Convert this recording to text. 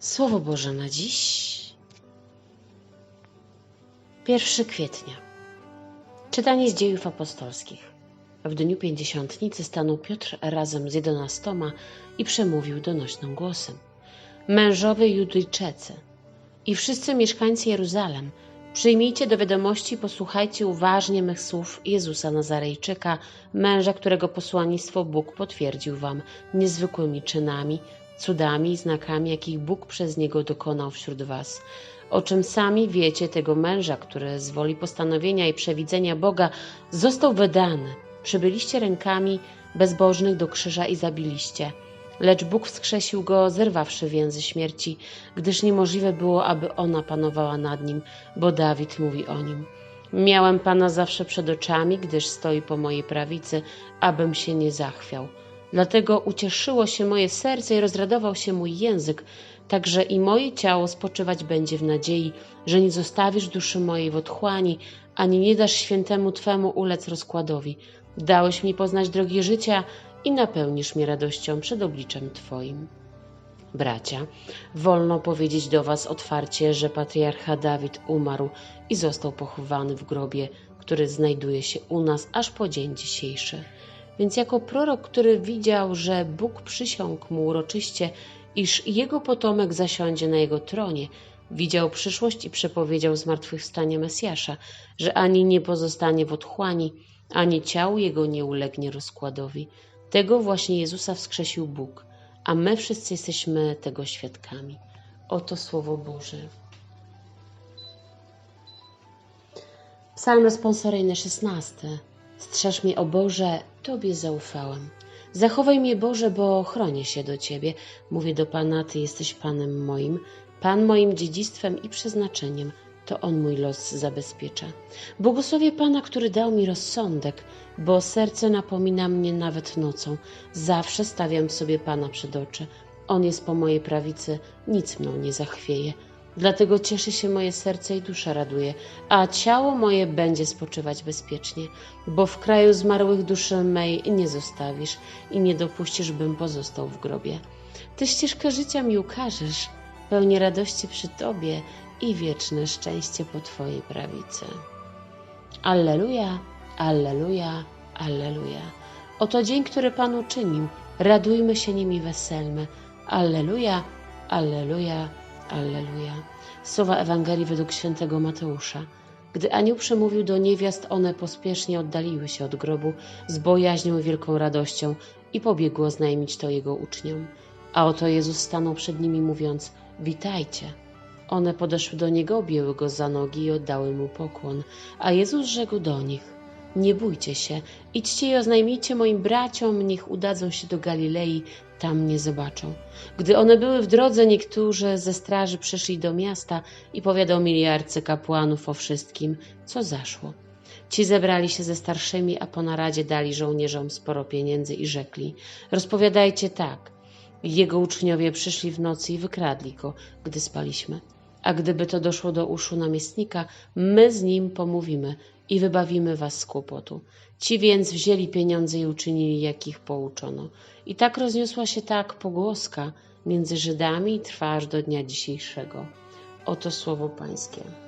Słowo Boże na dziś. 1 kwietnia. Czytanie z dziejów apostolskich. W dniu pięćdziesiątnicy stanął Piotr razem z jedenastoma i przemówił donośnym głosem. Mężowie Judejczycy i wszyscy mieszkańcy Jeruzalem, przyjmijcie do wiadomości i posłuchajcie uważnie mych słów Jezusa Nazarejczyka, męża, którego posłannictwo Bóg potwierdził wam niezwykłymi czynami, cudami i znakami, jakich Bóg przez niego dokonał wśród was. O czym sami wiecie tego męża, który z woli postanowienia i przewidzenia Boga został wydany. Przybyliście rękami bezbożnych do krzyża i zabiliście. Lecz Bóg wskrzesił go, zerwawszy więzy śmierci, gdyż niemożliwe było, aby ona panowała nad nim, bo Dawid mówi o nim. Miałem Pana zawsze przed oczami, gdyż stoi po mojej prawicy, abym się nie zachwiał. Dlatego ucieszyło się moje serce i rozradował się mój język, także i moje ciało spoczywać będzie w nadziei, że nie zostawisz duszy mojej w otchłani, ani nie dasz świętemu Twemu ulec rozkładowi. Dałeś mi poznać drogi życia i napełnisz mnie radością przed obliczem Twoim. Bracia, wolno powiedzieć do Was otwarcie, że patriarcha Dawid umarł i został pochowany w grobie, który znajduje się u nas aż po dzień dzisiejszy. Więc jako prorok, który widział, że Bóg przysiągł mu uroczyście, iż jego potomek zasiądzie na jego tronie, widział przyszłość i przepowiedział zmartwychwstanie Mesjasza, że ani nie pozostanie w otchłani, ani ciało jego nie ulegnie rozkładowi. Tego właśnie Jezusa wskrzesił Bóg, a my wszyscy jesteśmy tego świadkami. Oto Słowo Boże. Psalm responsoryjny 16. Strzeż mnie, o Boże, Tobie zaufałem. Zachowaj mnie, Boże, bo chronię się do Ciebie. Mówię do Pana, Ty jesteś Panem moim, Pan moim dziedzictwem i przeznaczeniem. To On mój los zabezpiecza. Błogosławię Pana, który dał mi rozsądek, bo serce napomina mnie nawet nocą. Zawsze stawiam sobie Pana przed oczy. On jest po mojej prawicy, nic mną nie zachwieje. Dlatego cieszy się moje serce i dusza raduje, a ciało moje będzie spoczywać bezpiecznie, bo w kraju zmarłych duszy mej nie zostawisz i nie dopuścisz, bym pozostał w grobie. Ty ścieżkę życia mi ukażesz, pełnię radości przy Tobie i wieczne szczęście po Twojej prawicy. Alleluja, alleluja, alleluja. Oto dzień, który Pan uczynił. Radujmy się nim i weselmy. Alleluja, alleluja, alleluja. Słowa Ewangelii według świętego Mateusza. Gdy anioł przemówił do niewiast, one pospiesznie oddaliły się od grobu z bojaźnią i wielką radością i pobiegły oznajmić to jego uczniom. A oto Jezus stanął przed nimi, mówiąc: Witajcie. One podeszły do niego, objęły go za nogi i oddały mu pokłon. A Jezus rzekł do nich: Nie bójcie się, idźcie i oznajmijcie moim braciom, niech udadzą się do Galilei, tam mnie zobaczą. Gdy one były w drodze, niektórzy ze straży przyszli do miasta i powiadomili arcykapłanów o wszystkim, co zaszło. Ci zebrali się ze starszymi, a po naradzie dali żołnierzom sporo pieniędzy i rzekli: Rozpowiadajcie tak. Jego uczniowie przyszli w nocy i wykradli go, gdy spaliśmy. A gdyby to doszło do uszu namiestnika, my z nim pomówimy i wybawimy was z kłopotu. Ci więc wzięli pieniądze i uczynili, jak ich pouczono. I tak rozniosła się tak pogłoska między Żydami i trwa aż do dnia dzisiejszego. Oto słowo Pańskie.